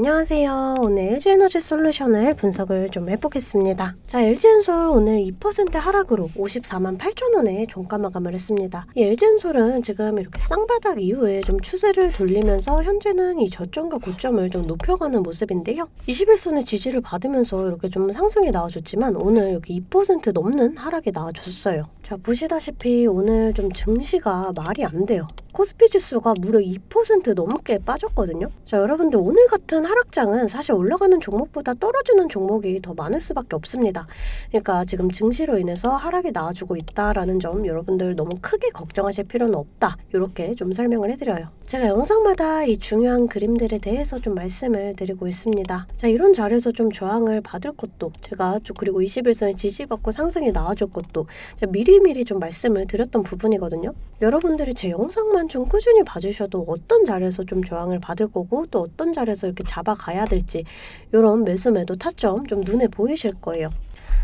안녕하세요. 오늘 LG에너지 솔루션을 분석을 좀 해보겠습니다. 자, LG엔솔 오늘 2% 하락으로 54만 8천 원에 종가 마감을 했습니다. 이 LG엔솔은 지금 이렇게 쌍바닥 이후에 좀 추세를 돌리면서 현재는 이 저점과 고점을 좀 높여가는 모습인데요. 21선의 지지를 받으면서 이렇게 좀 상승이 나와줬지만 오늘 여기 2% 넘는 하락이 나와줬어요. 자, 보시다시피 오늘 좀 증시가 말이 안 돼요. 코스피 지수가 무려 2% 넘게 빠졌거든요. 자, 여러분들 오늘 같은 하락장은 사실 올라가는 종목보다 떨어지는 종목이 더 많을 수밖에 없습니다. 그러니까 지금 증시로 인해서 하락이 나와주고 있다라는 점 여러분들 너무 크게 걱정하실 필요는 없다. 이렇게 좀 설명을 해드려요. 제가 영상마다 이 중요한 그림들에 대해서 좀 말씀을 드리고 있습니다. 자, 이런 자리에서 좀 저항을 받을 것도 제가 좀 그리고 21선에 지지받고 상승이 나와줄 것도 미리미리 좀 말씀을 드렸던 부분이거든요. 여러분들이 제 영상만 좀 꾸준히 봐주셔도 어떤 자리에서 좀 저항을 받을 거고 또 어떤 자리에서 이렇게 잡아가야 될지 이런 매수 매도 타점 좀 눈에 보이실 거예요.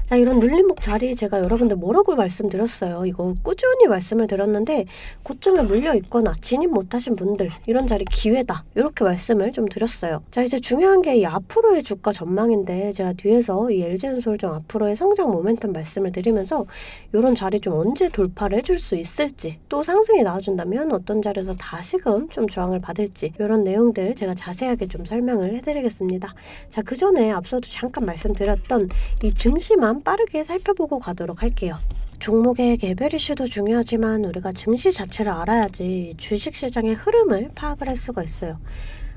자, 이런 눌림목 자리 제가 여러분들 뭐라고 말씀드렸어요. 이거 꾸준히 말씀을 드렸는데 고점에 물려 있거나 진입 못하신 분들 이런 자리 기회다. 이렇게 말씀을 좀 드렸어요. 자, 이제 중요한 게 이 앞으로의 주가 전망인데 제가 뒤에서 이 LG엔솔 좀 앞으로의 성장 모멘텀 말씀을 드리면서 이런 자리 좀 언제 돌파를 해줄 수 있을지 또 상승이 나와준다면 어떤 자리에서 다시금 좀 저항을 받을지 이런 내용들 제가 자세하게 좀 설명을 해드리겠습니다. 자, 그 전에 앞서도 잠깐 말씀드렸던 이 증시만 빠르게 살펴보고 가도록 할게요. 종목의 개별 이슈도 중요하지만 우리가 증시 자체를 알아야지 주식시장의 흐름을 파악을 할 수가 있어요.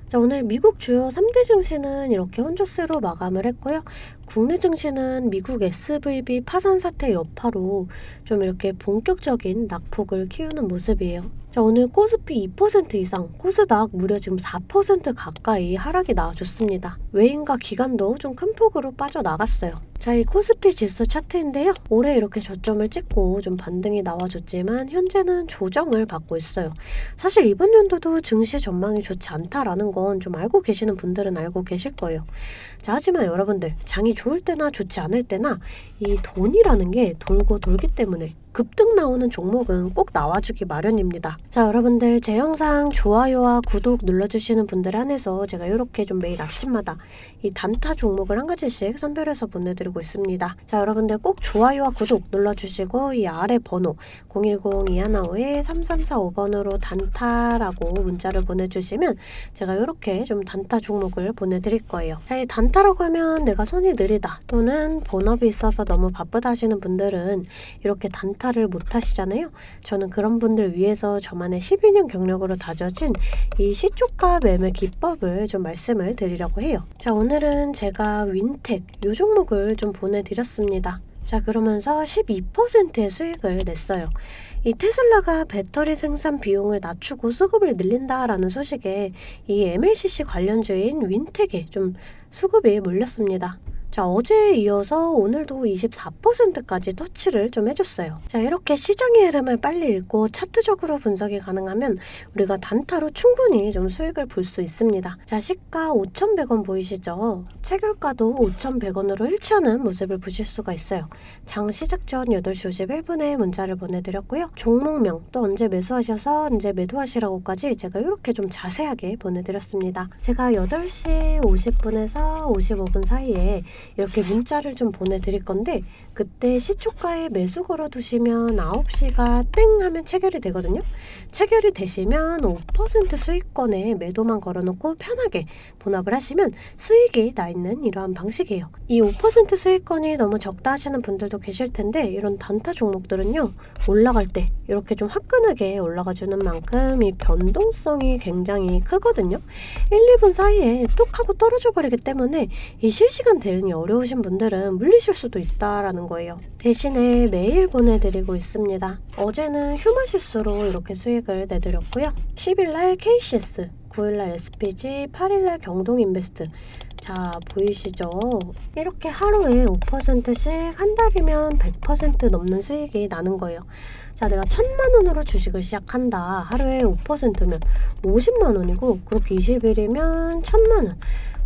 자, 오늘 미국 주요 3대 증시는 이렇게 혼조세로 마감을 했고요. 국내 증시는 미국 SVB 파산 사태 여파로 좀 이렇게 본격적인 낙폭을 키우는 모습이에요. 자, 오늘 코스피 2% 이상, 코스닥 무려 지금 4% 가까이 하락이 나와줬습니다. 외인과 기관도 좀 큰 폭으로 빠져나갔어요. 자, 이 코스피 지수 차트인데요. 올해 이렇게 저점을 찍고 좀 반등이 나와줬지만 현재는 조정을 받고 있어요. 사실 이번 연도도 증시 전망이 좋지 않다라는 건 좀 알고 계시는 분들은 알고 계실 거예요. 자, 하지만 여러분들 장이 좋을 때나 좋지 않을 때나 이 돈이라는 게 돌고 돌기 때문에 급등 나오는 종목은 꼭 나와주기 마련입니다. 자, 여러분들 제 영상 좋아요와 구독 눌러주시는 분들 한해서 제가 이렇게 좀 매일 아침마다 이 단타 종목을 한 가지씩 선별해서 보내드리고 있습니다. 자, 여러분들 꼭 좋아요와 구독 눌러주시고 이 아래 번호 010-215-3345번으로 단타라고 문자를 보내주시면 제가 이렇게 좀 단타 종목을 보내드릴 거예요. 자, 이 단타라고 하면 내가 손이 느리다 또는 본업이 있어서 너무 바쁘다 하시는 분들은 이렇게 단타 를 못 하시잖아요. 저는 그런 분들 위해서 저만의 12년 경력으로 다져진 이 시초가 매매 기법을 좀 말씀을 드리려고 해요. 자, 오늘은 제가 윈텍 요 종목을 좀 보내드렸습니다. 자, 그러면서 12%의 수익을 냈어요. 이 테슬라가 배터리 생산 비용을 낮추고 수급을 늘린다라는 소식에 이 MLCC 관련주인 윈텍에 좀 수급이 몰렸습니다. 자, 어제에 이어서 오늘도 24%까지 터치를 좀 해줬어요. 자, 이렇게 시장의 흐름을 빨리 읽고 차트적으로 분석이 가능하면 우리가 단타로 충분히 좀 수익을 볼 수 있습니다. 자, 시가 5,100원 보이시죠? 체결가도 5,100원으로 일치하는 모습을 보실 수가 있어요. 장 시작 전 8시 51분에 문자를 보내드렸고요. 종목명 또 언제 매수하셔서 언제 매도하시라고까지 제가 이렇게 좀 자세하게 보내드렸습니다. 제가 8시 50분에서 55분 사이에 이렇게 문자를 좀 보내드릴 건데 그때 시초가에 매수 걸어두시면 9시가 땡 하면 체결이 되거든요. 체결이 되시면 5% 수익권에 매도만 걸어놓고 편하게 본업을 하시면 수익이 나 있는 이러한 방식이에요. 이 5% 수익권이 너무 적다 하시는 분들도 계실 텐데 이런 단타 종목들은요 올라갈 때 이렇게 좀 화끈하게 올라가 주는 만큼 이 변동성이 굉장히 크거든요. 1, 2분 사이에 뚝 하고 떨어져 버리기 때문에 이 실시간 대응이 어려우신 분들은 물리실 수도 있다라는 거예요. 대신에 매일 보내드리고 있습니다. 어제는 휴머시스로 이렇게 수익을 내드렸고요. 10일날 KCS, 9일날 SPG, 8일날 경동인베스트 자, 보이시죠? 이렇게 하루에 5%씩 한 달이면 100% 넘는 수익이 나는 거예요. 자, 내가 천만 원으로 주식을 시작한다. 하루에 5%면 50만 원이고, 그렇게 20일이면 천만 원.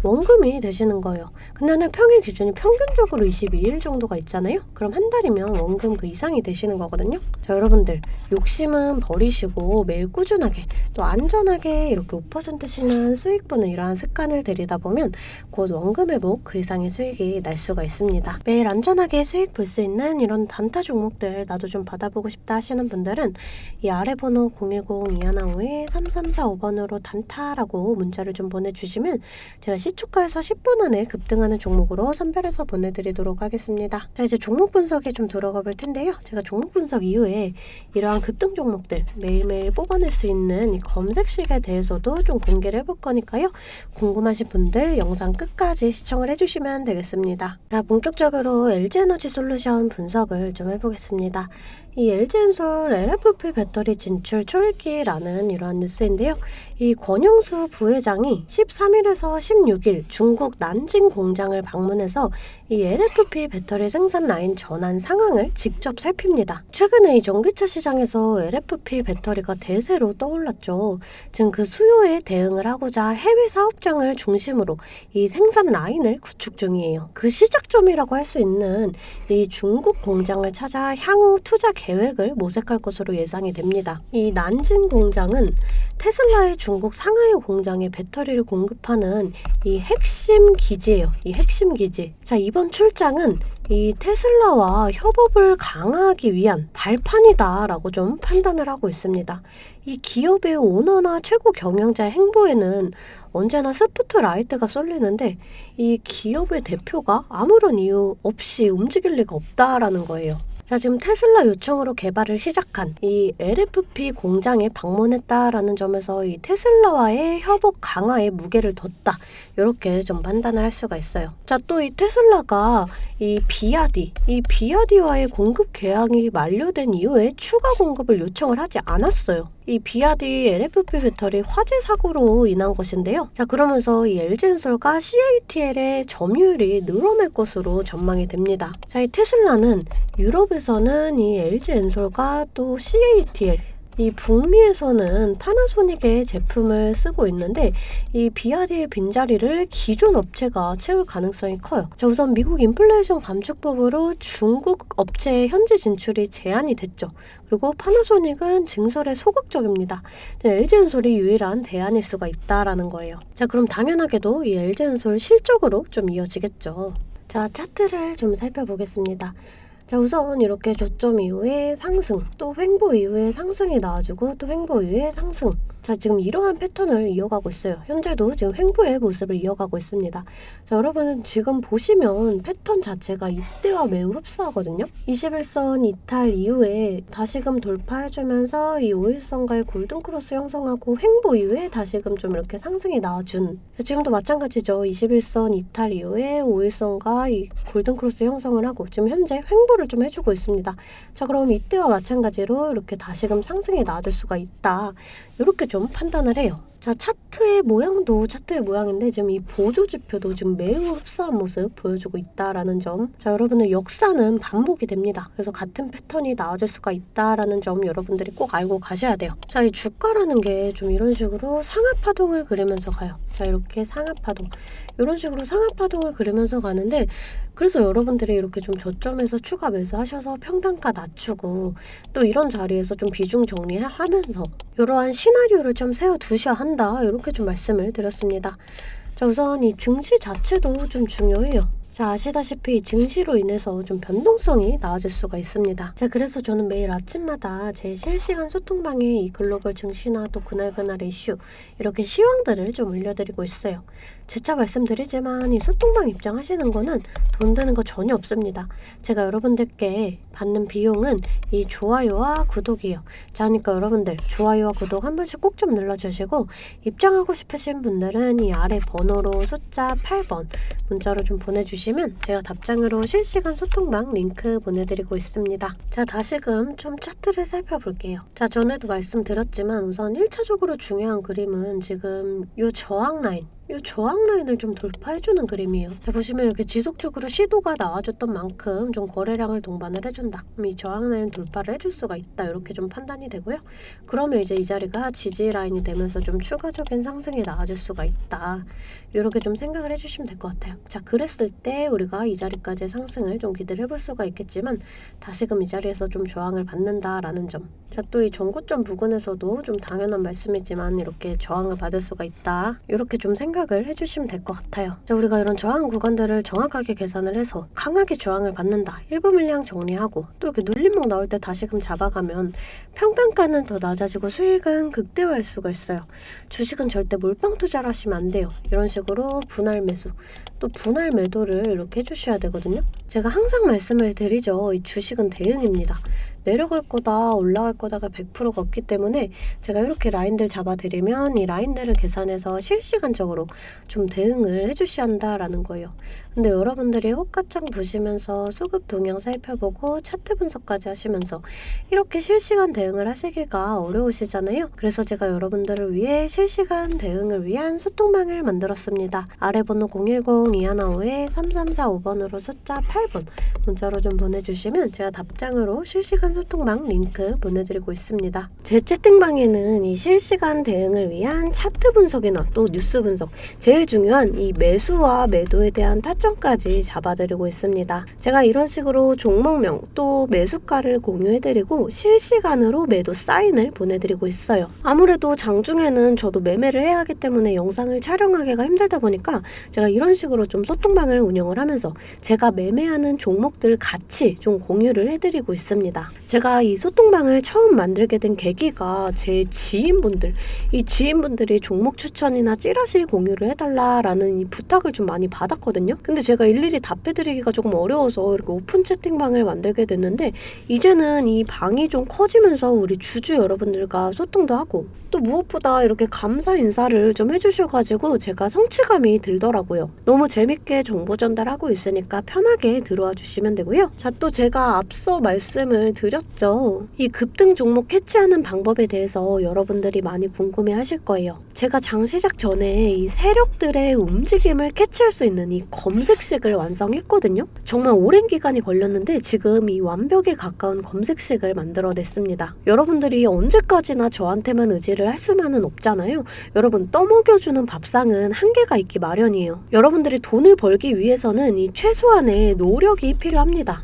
원금이 되시는 거예요. 근데 는 평일 기준이 평균적으로 22일 정도가 있잖아요. 그럼 한 달이면 원금 그 이상이 되시는 거거든요. 자, 여러분들 욕심은 버리시고 매일 꾸준하게 또 안전하게 이렇게 5%씩만 수익 보는 이러한 습관을 들이다 보면 곧 원금 회복 그 이상의 수익이 날 수가 있습니다. 매일 안전하게 수익 볼 수 있는 이런 단타 종목들 나도 좀 받아보고 싶다 하시는 분들은 이 아래 번호 010-2152-3345번으로 단타라고 문자를 좀 보내주시면 제가 시초가에서 10분 안에 급등하는 종목으로 선별해서 보내드리도록 하겠습니다. 자 이제 종목 분석에 좀 들어가 볼 텐데요. 제가 종목 분석 이후에 이러한 급등 종목들 매일매일 뽑아낼 수 있는 이 검색식에 대해서도 좀 공개를 해볼 거니까요. 궁금하신 분들 영상 끝까지 시청을 해주시면 되겠습니다. 자 본격적으로 LG에너지 솔루션 분석을 좀 해보겠습니다. 이 LG엔솔 LFP 배터리 진출 초읽기라는 이러한 뉴스인데요. 이 권영수 부회장이 13일에서 16일 중국 난징 공장을 방문해서 이 LFP 배터리 생산 라인 전환 상황을 직접 살핍니다. 최근에 이 전기차 시장에서 LFP 배터리가 대세로 떠올랐죠. 지금 그 수요에 대응을 하고자 해외 사업장을 중심으로 이 생산 라인을 구축 중이에요. 그 시작점이라고 할 수 있는 이 중국 공장을 찾아 향후 투자 계획 을 모색할 것으로 예상이 됩니다. 이 난징 공장은 테슬라의 중국 상하이 공장에 배터리를 공급하는 이 핵심 기지예요. 이 핵심 기지. 자, 이번 출장은 이 테슬라와 협업을 강화하기 위한 발판이다라고 좀 판단을 하고 있습니다. 이 기업의 오너나 최고 경영자의 행보에는 언제나 스포트 라이트가 쏠리는데 이 기업의 대표가 아무런 이유 없이 움직일 리가 없다라는 거예요. 자, 지금 테슬라 요청으로 개발을 시작한 이 LFP 공장에 방문했다라는 점에서 이 테슬라와의 협업 강화에 무게를 뒀다. 이렇게 좀 판단을 할 수가 있어요. 자, 또 이 테슬라가 이 비아디, 이 비아디와의 공급 계약이 만료된 이후에 추가 공급을 요청을 하지 않았어요. 이 비아디 LFP 배터리 화재 사고로 인한 것인데요. 자, 그러면서 이 LG엔솔과 CATL의 점유율이 늘어날 것으로 전망이 됩니다. 자, 이 테슬라는 유럽에서는 이 LG엔솔과 또 CATL 이 북미에서는 파나소닉의 제품을 쓰고 있는데 이 비아디의 빈자리를 기존 업체가 채울 가능성이 커요. 자, 우선 미국 인플레이션 감축법으로 중국 업체의 현지 진출이 제한이 됐죠. 그리고 파나소닉은 증설에 소극적입니다. LG엔솔이 유일한 대안일 수가 있다라는 거예요. 자, 그럼 당연하게도 이 LG엔솔 실적으로 좀 이어지겠죠. 자, 차트를 좀 살펴보겠습니다. 자, 우선 이렇게 저점 이후에 상승, 또 횡보 이후에 상승이 나와주고 또 횡보 이후에 상승. 자, 지금 이러한 패턴을 이어가고 있어요. 현재도 지금 횡보의 모습을 이어가고 있습니다. 자, 여러분 지금 보시면 패턴 자체가 이때와 매우 흡사하거든요. 21선 이탈 이후에 다시금 돌파해주면서 이 5일선과의 골든크로스 형성하고 횡보 이후에 다시금 좀 이렇게 상승이 나와준. 자, 지금도 마찬가지죠. 21선 이탈 이후에 5일선과 이 골든크로스 형성을 하고 지금 현재 횡보를 좀 해주고 있습니다. 자, 그럼 이때와 마찬가지로 이렇게 다시금 상승이 나와줄 수가 있다. 이렇게 좀 판단을 해요. 자, 차트의 모양도 차트의 모양인데 지금 이 보조 지표도 지금 매우 흡사한 모습 보여주고 있다라는 점. 자, 여러분들 역사는 반복이 됩니다. 그래서 같은 패턴이 나와줄 수가 있다라는 점 여러분들이 꼭 알고 가셔야 돼요. 자, 이 주가라는 게 좀 이런 식으로 상하 파동을 그리면서 가요. 자, 이렇게 상하 파동. 이런 식으로 상하 파동을 그리면서 가는데 그래서 여러분들이 이렇게 좀 저점에서 추가 매수하셔서 평단가 낮추고 또 이런 자리에서 좀 비중 정리하면서 이러한 시나리오를 좀 세워 두셔야 한다 이렇게 좀 말씀을 드렸습니다. 자 우선 이 증시 자체도 좀 중요해요. 자, 아시다시피 증시로 인해서 좀 변동성이 나아질 수가 있습니다. 자, 그래서 저는 매일 아침마다 제 실시간 소통방에 이 글로벌 증시나 또 그날그날의 이슈, 이렇게 시황들을 좀 올려드리고 있어요. 재차 말씀드리지만 이 소통방 입장하시는 거는 돈 드는 거 전혀 없습니다. 제가 여러분들께 받는 비용은 이 좋아요와 구독이에요. 자, 그러니까 여러분들 좋아요와 구독 한 번씩 꼭 좀 눌러주시고 입장하고 싶으신 분들은 이 아래 번호로 숫자 8번 문자로 좀 보내주시면 제가 답장으로 실시간 소통방 링크 보내드리고 있습니다. 자, 다시금 좀 차트를 살펴볼게요. 자, 전에도 말씀드렸지만 우선 1차적으로 중요한 그림은 지금 이 저항 라인 이이 저항 라인을 좀 돌파해주는 그림이에요. 자, 보시면 이렇게 지속적으로 시도가 나와줬던 만큼 좀 거래량을 동반을 해준다. 그럼 이 저항 라인 돌파를 해줄 수가 있다. 이렇게 좀 판단이 되고요. 그러면 이제 이 자리가 지지 라인이 되면서 좀 추가적인 상승이 나와줄 수가 있다. 이렇게 좀 생각을 해주시면 될 것 같아요. 자, 그랬을 때 우리가 이 자리까지의 상승을 좀 기대를 해볼 수가 있겠지만 다시금 이 자리에서 좀 저항을 받는다라는 점. 자, 또 이 전고점 부근에서도 좀 당연한 말씀이지만 이렇게 저항을 받을 수가 있다. 이렇게 좀 생각 을 해주시면 될 것 같아요. 자, 우리가 이런 저항 구간들을 정확하게 계산을 해서 강하게 저항을 받는다. 일부 물량 정리하고 또 이렇게 눌림목 나올 때 다시금 잡아가면 평단가는 더 낮아지고 수익은 극대화할 수가 있어요. 주식은 절대 몰빵 투자를 하시면 안 돼요. 이런 식으로 분할 매수, 또 분할 매도를 이렇게 해주셔야 되거든요. 제가 항상 말씀을 드리죠. 이 주식은 대응입니다. 내려갈 거다, 올라갈 거다가 100%가 없기 때문에 제가 이렇게 라인들 잡아드리면 이 라인들을 계산해서 실시간적으로 좀 대응을 해주셔야 한다라는 거예요. 근데 여러분들이 호가창 보시면서 수급 동향 살펴보고 차트 분석까지 하시면서 이렇게 실시간 대응을 하시기가 어려우시잖아요. 그래서 제가 여러분들을 위해 실시간 대응을 위한 소통방을 만들었습니다. 아래 번호 010-2155-3345번으로 숫자 8번 문자로 좀 보내주시면 제가 답장으로 실시간 소통방 링크 보내드리고 있습니다. 제 채팅방에는 이 실시간 대응을 위한 차트 분석이나 또 뉴스 분석, 제일 중요한 이 매수와 매도에 대한 타 점까지 잡아드리고 있습니다. 제가 이런 식으로 종목명 또 매수가를 공유해드리고 실시간으로 매도 사인을 보내드리고 있어요. 아무래도 장중에는 저도 매매를 해야 하기 때문에 영상을 촬영하기가 힘들다 보니까 제가 이런 식으로 좀 소통방을 운영을 하면서 제가 매매하는 종목들 같이 좀 공유를 해드리고 있습니다. 제가 이 소통방을 처음 만들게 된 계기가 제 지인분들, 이 지인분들이 종목 추천이나 찌라시 공유를 해달라라는 이 부탁을 좀 많이 받았거든요. 근데 제가 일일이 답해드리기가 조금 어려워서 이렇게 오픈 채팅방을 만들게 됐는데 이제는 이 방이 좀 커지면서 우리 주주 여러분들과 소통도 하고 또 무엇보다 이렇게 감사 인사를 좀 해주셔가지고 제가 성취감이 들더라고요. 너무 재밌게 정보 전달하고 있으니까 편하게 들어와 주시면 되고요. 자, 또 제가 앞서 말씀을 드렸죠. 이 급등 종목 캐치하는 방법에 대해서 여러분들이 많이 궁금해 하실 거예요. 제가 장 시작 전에 이 세력들의 움직임을 캐치할 수 있는 이 검색식을 완성했거든요. 정말 오랜 기간이 걸렸는데 지금 이 완벽에 가까운 검색식을 만들어냈습니다. 여러분들이 언제까지나 저한테만 의지를 할 수만은 없잖아요. 여러분 떠먹여주는 밥상은 한계가 있기 마련이에요. 여러분들이 돈을 벌기 위해서는 이 최소한의 노력이 필요합니다.